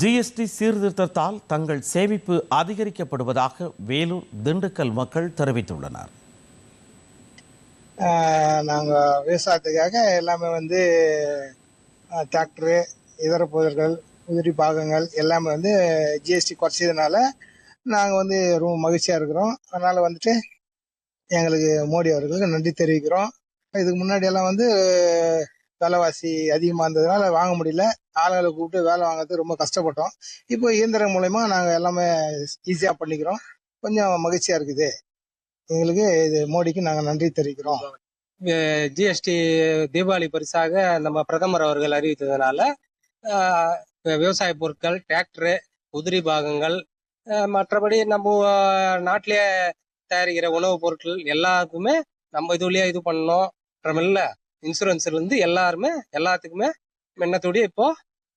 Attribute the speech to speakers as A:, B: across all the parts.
A: GST சீர்திருத்தத்தால் தங்கள் சேமிப்பு அதிகரிக்கப்படுவதாக வேலூர் திண்டுக்கல் மக்கள் தெரிவித்துள்ளனர்.
B: நாங்கள் விவசாயத்துக்காக எல்லாமே வந்து டிராக்டரு இதர பொருட்கள் உதிரி பாகங்கள் எல்லாமே வந்து ஜிஎஸ்டி குறைச்சதுனால நாங்கள் வந்து ரொம்ப மகிழ்ச்சியாக இருக்கிறோம். அதனால் வந்துட்டு எங்களுக்கு மோடி அவர்களுக்கு நன்றி தெரிவிக்கிறோம். இதுக்கு முன்னாடி எல்லாம் வந்து விலைவாசி அதிகமாக இருந்ததுனால வாங்க முடியல. ஆளுங்களை கூப்பிட்டு வேலை வாங்குறதுக்கு ரொம்ப கஷ்டப்பட்டோம். இப்போ இயந்திரம் மூலயமா நாங்கள் எல்லாமே ஈஸியாக பண்ணிக்கிறோம். கொஞ்சம் மகிழ்ச்சியாக இருக்குது. எங்களுக்கு இது மோடிக்கு நாங்கள் நன்றி தெரிவிக்கிறோம்.
C: ஜிஎஸ்டி தீபாவளி பரிசாக நம்ம பிரதமர் அவர்கள் அறிவித்ததுனால விவசாய பொருட்கள் டிராக்டரு உதிரி பாகங்கள் மற்றபடி நம்ம நாட்டிலேயே தயாரிக்கிற உணவுப் பொருட்கள் எல்லாத்துக்குமே நம்ம இதுலயே இது பண்ணோம் இல்லை இன்சூரன்ஸ்ல இருந்து எல்லாருமே எல்லாத்துக்குமே முன்னத்தோடய இப்போ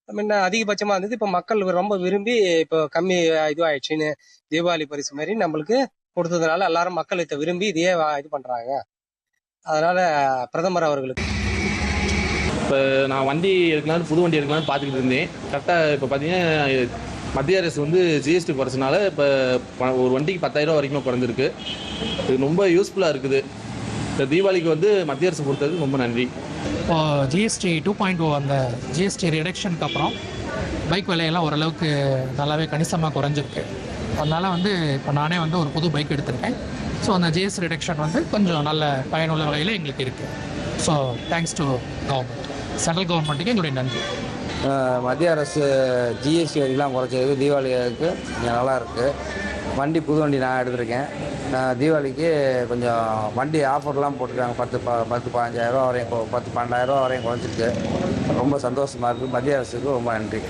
C: முன்ன அதிகபட்சமா இருந்தது. இப்போ மக்கள் ரொம்ப விரும்பி இப்போ கம்மி இதுவாயிடுச்சுன்னு தீபாவளி பரிசு மாதிரி நம்மளுக்கு கொடுத்ததுனால எல்லாரும் மக்கள் இதை விரும்பி இதையே இது பண்றாங்க. அதனால பிரதமர் அவர்களுக்கு.
D: இப்போ நான் வண்டி எடுக்கலாம்னு புது வண்டி எடுக்கலாம்னு பார்த்துக்கிட்டு இருந்தேன். கரெக்டாக இப்போ பார்த்தீங்கன்னா மத்திய அரசு வந்து ஜிஎஸ்டி குறைச்சனால இப்போ ஒரு வண்டிக்கு பத்தாயிரம் வரைக்கும் குறைஞ்சிருக்கு. இது ரொம்ப யூஸ்ஃபுல்லாக இருக்குது. இந்த தீபாவளிக்கு வந்து மத்திய அரசு கொடுத்தது ரொம்ப நன்றி.
E: இப்போ ஜிஎஸ்டி டூ பாயிண்ட் ஓ அந்த ஜிஎஸ்டி ரிடக்ஷனுக்கு அப்புறம் பைக் விலையெல்லாம் ஓரளவுக்கு நல்லாவே கணிசமாக குறைஞ்சிருக்கு. அதனால் வந்து இப்போ நானே வந்து ஒரு புது பைக் எடுத்திருக்கேன். ஸோ அந்த ஜிஎஸ்டி ரிடக்ஷன் வந்து கொஞ்சம் நல்ல பயனுள்ள வகையில் எங்களுக்கு இருக்குது so thanks to government central கவர்மெண்ட்டுக்கு எங்களுடைய நன்றி.
F: மத்திய அரசு ஜிஎஸ்டி வரிலாம் குறைச்சதுக்கு தீபாவளிக்கு கொஞ்சம் நல்லா இருக்குது வண்டி புது வண்டி நான் எடுத்திருக்கேன். தீபாவளிக்கு கொஞ்சம் வண்டி ஆஃபர்லாம் போட்டிருக்காங்க. பத்து ப பத்து பதினஞ்சாயிரம் வரையும் பத்து பன்னெண்டாயிரம் வரையும் குறைஞ்சிருக்கு. ரொம்ப சந்தோஷமாக இருக்குது மத்திய அரசுக்கு ரொம்ப நன்றி.